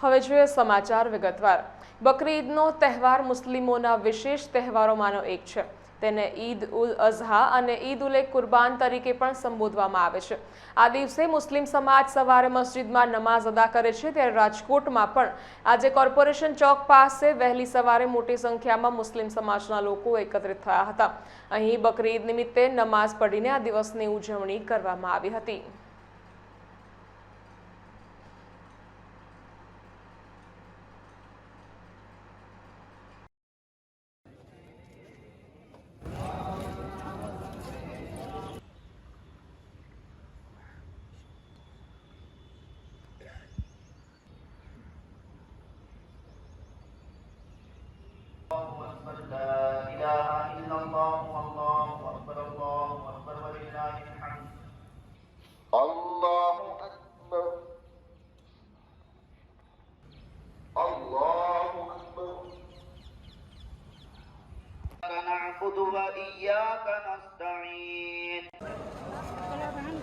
હવે જોઈએ સમાચાર વિગતવાર. બકરી ઈદનો તહેવાર મુસ્લિમોના વિશેષ તહેવારોમાંનો એક છે. તેને ઈદ ઉલ અઝહા અને ઈદ ઉલ કુરબાન તરીકે પણ સંબોધવામાં આવે છે. આ દિવસે મુસ્લિમ સમાજ સવારે મસ્જિદમાં નમાઝ અદા કરે છે, ત્યારે રાજકોટમાં પણ આજે કોર્પોરેશન ચોક પાસે વહેલી સવારે મોટી સંખ્યામાં મુસ્લિમ સમાજના લોકો એકત્રિત થયા હતા. અહીં બકરી ઈદ નિમિત્તે નમાઝ પઢીને આ દિવસની ઉજવણી કરવામાં આવી હતી. نعبد وإياك نستعين.